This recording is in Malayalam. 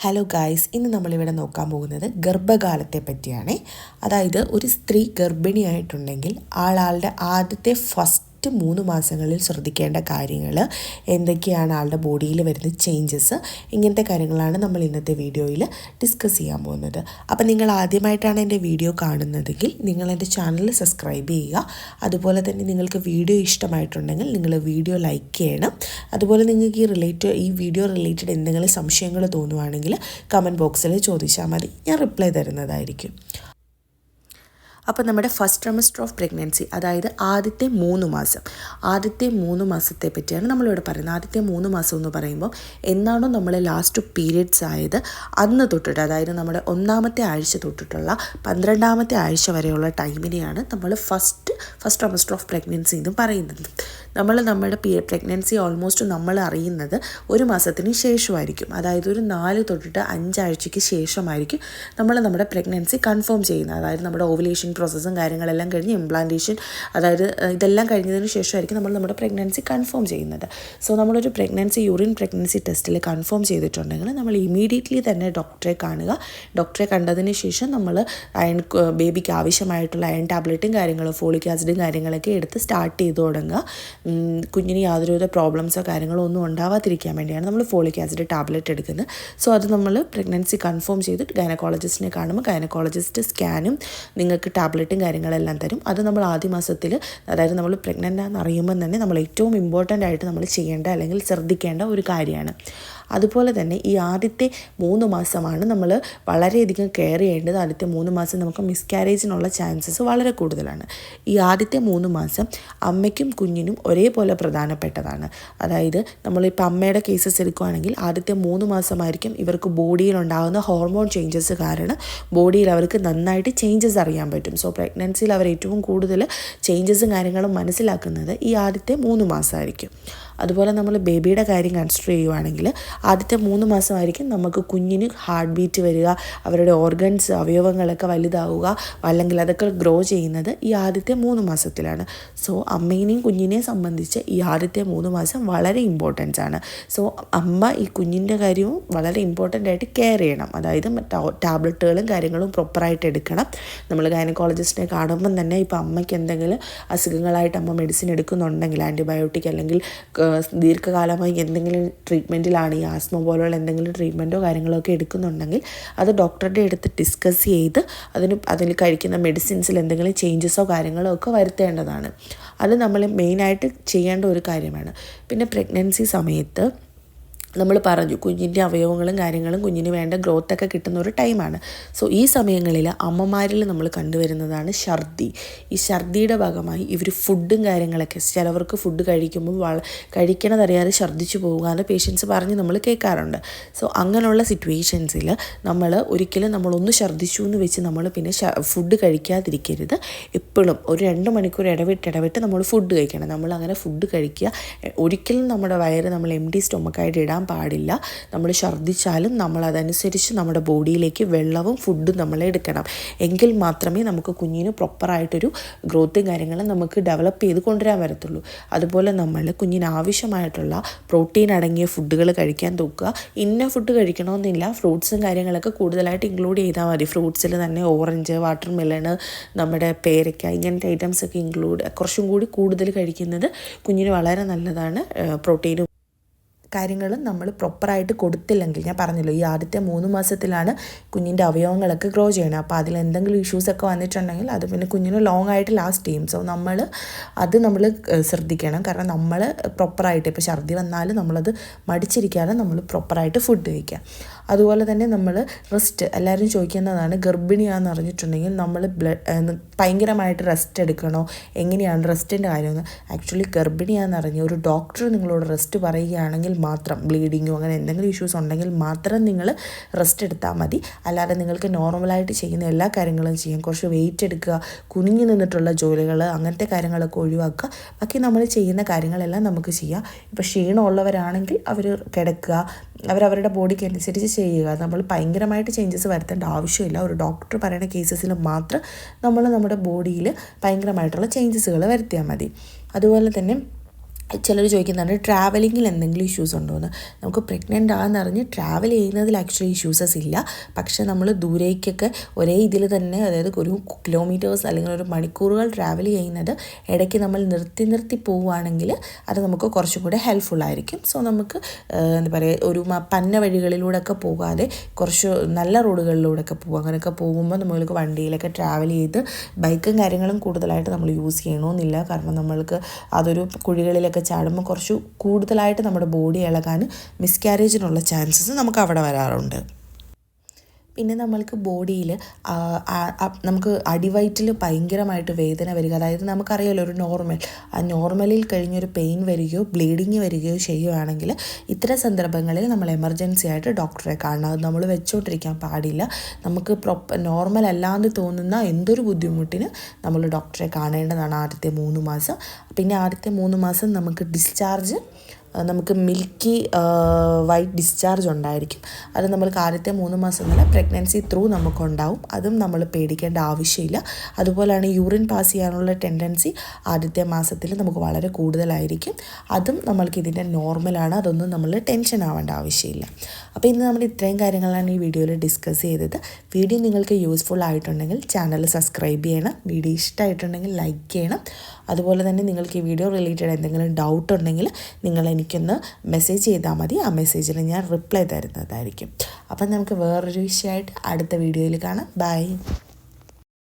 ഹലോ ഗായ്സ് ഇന്ന് നമ്മളിവിടെ നോക്കാൻ പോകുന്നത് ഗർഭകാലത്തെ പറ്റിയാണ്. അതായത് ഒരു സ്ത്രീ ഗർഭിണിയായിട്ടുണ്ടെങ്കിൽ ആളാളുടെ ആദ്യത്തെ ഫസ്റ്റ് മൂന്ന് മാസങ്ങളിൽ ശ്രദ്ധിക്കേണ്ട കാര്യങ്ങൾ എന്തൊക്കെയാണ് ആളുടെ ബോഡിയിൽ വരുന്ന ചേഞ്ചസ് ഇങ്ങനത്തെ കാര്യങ്ങളാണ് നമ്മൾ ഇന്നത്തെ വീഡിയോയിൽ ഡിസ്കസ് ചെയ്യാൻ പോകുന്നത്. അപ്പോൾ നിങ്ങൾ ആദ്യമായിട്ടാണ് എന്റെ വീഡിയോ കാണുന്നതെങ്കിൽ നിങ്ങൾ എന്റെ ചാനൽ സബ്സ്ക്രൈബ് ചെയ്യുക. അതുപോലെ തന്നെ നിങ്ങൾക്ക് വീഡിയോ ഇഷ്ടമായിട്ടുണ്ടെങ്കിൽ നിങ്ങൾ വീഡിയോ ലൈക്ക് ചെയ്യണം. അതുപോലെ നിങ്ങൾക്ക് ഈ റിലേറ്റഡ് ഈ വീഡിയോ റിലേറ്റഡ് എന്തെങ്കിലും സംശയങ്ങൾ തോന്നുവാണെങ്കിൽ കമന്റ് ബോക്സിൽ ചോദിച്ചാൽ മതി. ഞാൻ റിപ്ലൈ തരുന്നതായിരിക്കും. അപ്പോൾ നമ്മുടെ ഫസ്റ്റ് ട്രമസ്റ്റർ ഓഫ് പ്രഗ്നൻസി അതായത് ആദ്യത്തെ മൂന്ന് മാസം. ആദ്യത്തെ മൂന്ന് മാസത്തെ പറ്റിയാണ് നമ്മളിവിടെ പറയുന്നത്. ആദ്യത്തെ മൂന്ന് മാസം എന്ന് പറയുമ്പോൾ എന്നാണോ നമ്മൾ ലാസ്റ്റ് പീരിയഡ്സ് ആയത്? അന്ന് തൊട്ടിട്ട് അതായത് നമ്മുടെ ഒന്നാമത്തെ ആഴ്ച തൊട്ടിട്ടുള്ള പന്ത്രണ്ടാമത്തെ ആഴ്ച വരെയുള്ള ടൈമിനെയാണ് നമ്മൾ first first trimester of pregnancy എന്ന് പറയുന്നത്. നമ്മൾ നമ്മുടെ പ്രഗ്നൻസി ഓൾമോസ്റ്റ് നമ്മൾ അറിയുന്നത് ഒരു മാസത്തിന് ശേഷമായിരിക്കും. അതായത് ഒരു നാല് തൊട്ടിട്ട് അഞ്ചാഴ്ചയ്ക്ക് ശേഷമായിരിക്കും നമ്മൾ നമ്മുടെ പ്രഗ്നൻസി കൺഫേം ചെയ്യുന്നത്. അതായത് നമ്മുടെ ഓവുലേഷൻ പ്രോസസ്സും കാര്യങ്ങളെല്ലാം കഴിഞ്ഞ് ഇംപ്ലാന്റേഷൻ അതായത് ഇതെല്ലാം കഴിഞ്ഞതിന് ശേഷമായിരിക്കും നമ്മൾ നമ്മുടെ പ്രഗ്നൻസി കൺഫേം ചെയ്യുന്നത്. സോ നമ്മളൊരു പ്രഗ്നൻസി യൂറിൻ പ്രഗ്നൻസി ടെസ്റ്റിൽ കൺഫേം ചെയ്തിട്ടുണ്ടെങ്കിൽ നമ്മൾ ഇമീഡിയറ്റ്ലി തന്നെ ഡോക്ടറെ കാണുക. ഡോക്ടറെ കണ്ടതിന് ശേഷം നമ്മൾ അയൺ ബേബിക്ക് ആവശ്യമായിട്ടുള്ള അയൺ ടാബ്ലറ്റും കാര്യങ്ങളും ഫോളിക് ആസിഡും കാര്യങ്ങളൊക്കെ എടുത്ത് സ്റ്റാർട്ട് ചെയ്ത് തുടങ്ങുക. കുഞ്ഞിന് യാതൊരുവിധ പ്രോബ്ലംസോ കാര്യങ്ങളോ ഒന്നും ഉണ്ടാവാതിരിക്കാൻ വേണ്ടിയാണ് നമ്മൾ ഫോളിക് ആസിഡ് ടാബ്ലറ്റ് എടുക്കുന്നത്. സോ അത് നമ്മൾ പ്രഗ്നൻസി കൺഫേം ചെയ്ത് ഗൈനക്കോളജിസ്റ്റിനെ കാണുമ്പോൾ ഗൈനക്കോളജിസ്റ്റ് സ്കാനും നിങ്ങൾക്ക് ടാബ്ലറ്റും കാര്യങ്ങളെല്ലാം തരും. അത് നമ്മൾ ആദ്യ മാസത്തിൽ അതായത് നമ്മൾ പ്രഗ്നന്റ് ആണെന്ന് അറിയുമ്പോൾ തന്നെ നമ്മൾ ഏറ്റവും ഇമ്പോർട്ടന്റ് ആയിട്ട് നമ്മൾ ചെയ്യേണ്ട അല്ലെങ്കിൽ ശ്രദ്ധിക്കേണ്ട ഒരു കാര്യമാണ്. അതുപോലെ തന്നെ ഈ ആദ്യത്തെ മൂന്ന് മാസമാണ് നമ്മൾ വളരെയധികം കെയർ ചെയ്യേണ്ടത്. ആദ്യത്തെ മൂന്ന് മാസം നമുക്ക് മിസ്കാരേജിനുള്ള ചാൻസസ് വളരെ കൂടുതലാണ്. ഈ ആദ്യത്തെ മൂന്ന് മാസം അമ്മയ്ക്കും കുഞ്ഞിനും ഒരേപോലെ പ്രധാനപ്പെട്ടതാണ്. അതായത് നമ്മളിപ്പോൾ അമ്മയുടെ കേസസ് എടുക്കുകയാണെങ്കിൽ ആദ്യത്തെ മൂന്ന് മാസമായിരിക്കും ഇവർക്ക് ബോഡിയിൽ ഉണ്ടാകുന്ന ഹോർമോൺ ചേഞ്ചസ് കാരണം ബോഡിയിൽ അവർക്ക് നന്നായിട്ട് ചേഞ്ചസ് അറിയാൻ പറ്റും. സോ പ്രഗ്നൻസിയിൽ അവർ ഏറ്റവും കൂടുതൽ ചേഞ്ചസും കാര്യങ്ങളും മനസ്സിലാക്കുന്നത് ഈ ആദ്യത്തെ മൂന്ന് മാസമായിരിക്കും അതുപോലെ നമ്മൾ ബേബിയുടെ കാര്യം കൺസിഡർ ചെയ്യുവാണെങ്കിൽ ആദ്യത്തെ മൂന്ന് മാസമായിരിക്കും നമുക്ക് കുഞ്ഞിന് ഹാർട്ട് ബീറ്റ് വരിക അവരുടെ ഓർഗൻസ് അവയവങ്ങളൊക്കെ വലുതാവുക അല്ലെങ്കിൽ അതൊക്കെ ഗ്രോ ചെയ്യുന്നത് ഈ ആദ്യത്തെ മൂന്ന് മാസത്തിലാണ്. സോ അമ്മേനെയും കുഞ്ഞിനെയും സംബന്ധിച്ച് ഈ ആദ്യത്തെ മൂന്ന് മാസം വളരെ ഇമ്പോർട്ടൻസ് ആണ്. സോ അമ്മ ഈ കുഞ്ഞിന്റെ കാര്യവും വളരെ ഇമ്പോർട്ടന്റ് ആയിട്ട് കെയർ ചെയ്യണം. അതായത് ടാബ്ലറ്റുകളും കാര്യങ്ങളും പ്രോപ്പറായിട്ട് എടുക്കണം. നമ്മൾ ഗൈനക്കോളജിസ്റ്റിനെ കാണുമ്പം തന്നെ ഇപ്പോൾ അമ്മയ്ക്ക് എന്തെങ്കിലും അസുഖങ്ങളായിട്ട് അമ്മ മെഡിസിൻ എടുക്കുന്നുണ്ടെങ്കിൽ ആന്റിബയോട്ടിക് അല്ലെങ്കിൽ ദീർഘകാലമായി എന്തെങ്കിലും ട്രീറ്റ്മെന്റിലാണ് ഈ ആസ്മ പോലുള്ള എന്തെങ്കിലും ട്രീറ്റ്മെന്റോ കാര്യങ്ങളോ ഒക്കെ എടുക്കുന്നുണ്ടെങ്കിൽ അത് ഡോക്ടറുടെ അടുത്ത് ഡിസ്കസ് ചെയ്ത് അതിന് അതിൽ കഴിക്കുന്ന മെഡിസിൻസിൽ എന്തെങ്കിലും ചേഞ്ചസോ കാര്യങ്ങളോ ഒക്കെ വരുത്തേണ്ടതാണ്. അത് നമ്മൾ മെയിനായിട്ട് ചെയ്യേണ്ട ഒരു കാര്യമാണ്. പിന്നെ പ്രഗ്നൻസി സമയത്ത് നമ്മൾ പറഞ്ഞു കുഞ്ഞിന്റെ അവയവങ്ങളും കാര്യങ്ങളും കുഞ്ഞിന് വേണ്ട ഗ്രോത്ത് ഒക്കെ കിട്ടുന്ന ഒരു ടൈമാണ് സോ ഈ സമയങ്ങളിൽ അമ്മമാരിൽ നമ്മൾ കണ്ടുവരുന്നതാണ് ഛർദി. ഈ ഛർദിയുടെ ഭാഗമായി ഇവർ ഫുഡും കാര്യങ്ങളൊക്കെ ചിലവർക്ക് ഫുഡ് കഴിക്കുമ്പോൾ വള കഴിക്കണതറിയാതെ ഛർദ്ദിച്ചു എന്ന് പേഷ്യൻസ് പറഞ്ഞ് നമ്മൾ കേൾക്കാറുണ്ട്. സോ അങ്ങനെയുള്ള സിറ്റുവേഷൻസിൽ നമ്മൾ ഒരിക്കലും നമ്മളൊന്ന് ഛർദ്ദിച്ചു എന്ന് വെച്ച് നമ്മൾ പിന്നെ ഫുഡ് കഴിക്കാതിരിക്കരുത്. എപ്പോഴും ഒരു രണ്ട് മണിക്കൂർ ഇടവിട്ട് ഇടവിട്ട് നമ്മൾ ഫുഡ് കഴിക്കണം. നമ്മൾ അങ്ങനെ ഫുഡ് കഴിക്കുക. ഒരിക്കലും നമ്മുടെ വയറ് നമ്മൾ എം ഡി സ്റ്റൊമക്കായിട്ട് ഇടാൻ പാടില്ല. നമ്മൾ ഛർദ്ദിച്ചാലും നമ്മൾ അതനുസരിച്ച് നമ്മുടെ ബോഡിയിലേക്ക് വെള്ളവും ഫുഡും നമ്മൾ എടുക്കണം. എങ്കിൽ മാത്രമേ നമുക്ക് കുഞ്ഞിന് പ്രോപ്പറായിട്ടൊരു ഗ്രോത്തും കാര്യങ്ങളും നമുക്ക് ഡെവലപ്പ് ചെയ്ത് കൊണ്ടുവരാൻ വരത്തുള്ളൂ അതുപോലെ നമ്മൾ കുഞ്ഞിന് ആവശ്യമായിട്ടുള്ള പ്രോട്ടീൻ അടങ്ങിയ ഫുഡുകൾ കഴിക്കാൻ നോക്കുക. ഇന്ന ഫുഡ് കഴിക്കണമെന്നില്ല. ഫ്രൂട്ട്സും കാര്യങ്ങളൊക്കെ കൂടുതലായിട്ട് ഇൻക്ലൂഡ് ചെയ്താൽ മതി. ഫ്രൂട്ട്സിൽ തന്നെ ഓറഞ്ച് വാട്ടർ മെലണ് നമ്മുടെ പേരയ്ക്ക ഇങ്ങനത്തെ ഐറ്റംസ് ഒക്കെ ഇൻക്ലൂഡ് കുറച്ചും കൂടി കൂടുതൽ കഴിക്കുന്നത് കുഞ്ഞിന് വളരെ നല്ലതാണ് പ്രോട്ടീനും കാര്യങ്ങളും നമ്മൾ പ്രോപ്പറായിട്ട് കൊടുത്തില്ലെങ്കിൽ ഞാൻ പറഞ്ഞല്ലോ ഈ ആദ്യത്തെ മൂന്ന് മാസത്തിലാണ് കുഞ്ഞിന്റെ അവയവങ്ങളൊക്കെ ഗ്രോ ചെയ്യണം അപ്പോൾ അതിൽ എന്തെങ്കിലും ഇഷ്യൂസൊക്കെ വന്നിട്ടുണ്ടെങ്കിൽ അത് പിന്നെ കുഞ്ഞിന് ലോങ് ആയിട്ട് ലാസ്റ്റ് ചെയ്യും. സോ നമ്മൾ അത് നമ്മൾ ശ്രദ്ധിക്കണം. കാരണം നമ്മൾ പ്രോപ്പറായിട്ട് ഇപ്പോൾ ഛർദി വന്നാൽ നമ്മളത് മടിച്ചിരിക്കാതെ നമ്മൾ പ്രോപ്പറായിട്ട് ഫുഡ് കഴിക്കുക. അതുപോലെ തന്നെ നമ്മൾ റെസ്റ്റ് എല്ലാവരും ചോദിക്കുന്നതാണ് ഗർഭിണിയാണെന്ന് അറിഞ്ഞിട്ടുണ്ടെങ്കിൽ നമ്മൾ ബ്ലഡ് ഭയങ്കരമായിട്ട് റെസ്റ്റ് എടുക്കണോ? എങ്ങനെയാണ് റെസ്റ്റിന്റെ കാര്യമെന്ന് ആക്ച്വലി ഗർഭിണിയാണെന്ന് അറിഞ്ഞ് ഒരു ഡോക്ടർ നിങ്ങളോട് റെസ്റ്റ് പറയുകയാണെങ്കിൽ മാത്രം ബ്ലീഡിങ്ങോ അങ്ങനെ എന്തെങ്കിലും ഇഷ്യൂസ് ഉണ്ടെങ്കിൽ മാത്രം നിങ്ങൾ റെസ്റ്റ് എടുത്താൽ മതി. അല്ലാതെ നിങ്ങൾക്ക് നോർമലായിട്ട് ചെയ്യുന്ന എല്ലാ കാര്യങ്ങളും ചെയ്യാം. കുറച്ച് വെയിറ്റ് എടുക്കുക കുനിഞ്ഞു നിന്നിട്ടുള്ള ജോലികൾ അങ്ങനത്തെ കാര്യങ്ങളൊക്കെ ഒഴിവാക്കുക. ബാക്കി നമ്മൾ ചെയ്യുന്ന കാര്യങ്ങളെല്ലാം നമുക്ക് ചെയ്യാം. ഇപ്പോൾ ക്ഷീണമുള്ളവരാണെങ്കിൽ അവർ കിടക്കുക അവരവരുടെ ബോഡിക്ക് അനുസരിച്ച് ചെയ്യുക. നമ്മൾ ഭയങ്കരമായിട്ട് ചേഞ്ചസ് വരുത്തേണ്ട ആവശ്യമില്ല. ഒരു ഡോക്ടർ പറയുന്ന കേസസിൽ മാത്രം നമ്മൾ നമ്മുടെ ബോഡിയിൽ ഭയങ്കരമായിട്ടുള്ള ചേഞ്ചസുകൾ വരുത്തിയാൽ മതി. അതുപോലെ തന്നെ ചിലർ ചോദിക്കുന്നുണ്ട് ട്രാവലിങ്ങിൽ എന്തെങ്കിലും ഇഷ്യൂസ് ഉണ്ടോ എന്ന്. നമുക്ക് പ്രഗ്നന്റ് ആണെന്നറിഞ്ഞ് ട്രാവൽ ചെയ്യുന്നതിൽ ആക്ച്വലി ഇഷ്യൂസസ് ഇല്ല. പക്ഷേ നമ്മൾ ദൂരേക്കൊക്കെ ഒരേ ഇതിൽ തന്നെ അതായത് ഒരു കിലോമീറ്റേഴ്സ് അല്ലെങ്കിൽ ഒരു മണിക്കൂറുകൾ ട്രാവൽ ചെയ്യുന്നത് ഇടയ്ക്ക് നമ്മൾ നിർത്തി നിർത്തി പോവുകയാണെങ്കിൽ അത് നമുക്ക് കുറച്ചും കൂടെ ഹെൽപ്ഫുൾ ആയിരിക്കും. സോ നമുക്ക് എന്താ പറയുക ഒരു പന്ന വഴികളിലൂടെയൊക്കെ പോകാതെ കുറച്ച് നല്ല റോഡുകളിലൂടെയൊക്കെ പോകും അങ്ങനെയൊക്കെ പോകുമ്പോൾ നമ്മൾക്ക് വണ്ടിയിലൊക്കെ ട്രാവൽ ചെയ്ത് ബൈക്കും കാര്യങ്ങളും കൂടുതലായിട്ട് നമ്മൾ യൂസ് ചെയ്യണമെന്നില്ല കാരണം നമ്മൾക്ക് അതൊരു കുഴികളിലൊക്കെ ഒക്കെ ചാടുമ്പോൾ കുറച്ച് കൂടുതലായിട്ട് നമ്മുടെ ബോഡി ഇളകാൻ മിസ്കാരേജിനുള്ള ചാൻസസ് നമുക്ക് അവിടെ വരാറുണ്ട്. പിന്നെ നമ്മൾക്ക് ബോഡിയിൽ നമുക്ക് അടിവയറ്റിൽ ഭയങ്കരമായിട്ട് വേദന വരിക. അതായത് നമുക്കറിയാമല്ലോ ഒരു നോർമൽ ആ നോർമലിൽ കഴിഞ്ഞൊരു പെയിൻ വരികയോ ബ്ലീഡിങ് വരികയോ ചെയ്യുകയാണെങ്കിൽ ഇത്തരം സന്ദർഭങ്ങളിൽ നമ്മൾ എമർജൻസി ആയിട്ട് ഡോക്ടറെ കാണണം. അത് നമ്മൾ വെച്ചോണ്ടിരിക്കാൻ പാടില്ല. നമുക്ക് പ്രൊപ്പ നോർമൽ അല്ലാന്ന് തോന്നുന്ന എന്തൊരു ബുദ്ധിമുട്ടിന് നമ്മൾ ഡോക്ടറെ കാണേണ്ടതാണ് ആദ്യത്തെ മൂന്ന് മാസം. പിന്നെ ആദ്യത്തെ മൂന്ന് മാസം നമുക്ക് ഡിസ്ചാർജ് നമുക്ക് മിൽക്കി വൈറ്റ് ഡിസ്ചാർജ് ഉണ്ടായിരിക്കും. അത് നമ്മൾ ആദ്യത്തെ മൂന്ന് മാസം തന്നെ പ്രഗ്നൻസി ത്രൂ നമുക്കുണ്ടാവും. അതും നമ്മൾ പേടിക്കേണ്ട ആവശ്യമില്ല. അതുപോലെയാണ് യൂറിൻ പാസ് ചെയ്യാനുള്ള ടെൻഡൻസി ആദ്യത്തെ മാസത്തിൽ നമുക്ക് വളരെ കൂടുതലായിരിക്കും. അതും നമ്മൾക്ക് ഇതിന്റെ നോർമലാണ്. അതൊന്നും നമ്മൾ ടെൻഷൻ ആവേണ്ട ആവശ്യമില്ല. അപ്പോൾ ഇന്ന് നമ്മൾ ഇത്രയും കാര്യങ്ങളാണ് ഈ വീഡിയോയിൽ ഡിസ്കസ് ചെയ്തത്. വീഡിയോ നിങ്ങൾക്ക് യൂസ്ഫുൾ ആയിട്ടുണ്ടെങ്കിൽ ചാനൽ സബ്സ്ക്രൈബ് ചെയ്യണം. വീഡിയോ ഇഷ്ടമായിട്ടുണ്ടെങ്കിൽ ലൈക്ക് ചെയ്യണം. അതുപോലെ തന്നെ നിങ്ങൾക്ക് ഈ വീഡിയോ റിലേറ്റഡ് എന്തെങ്കിലും ഡൗട്ട് ഉണ്ടെങ്കിൽ നിങ്ങൾ എനിക്കൊന്ന് മെസ്സേജ് ചെയ്താൽ മതി. ആ മെസ്സേജിൽ ഞാൻ റിപ്ലൈ തരുന്നതായിരിക്കും. അപ്പം നമുക്ക് വേറൊരു വിഷയമായിട്ട് അടുത്ത വീഡിയോയിൽ കാണാം. ബൈ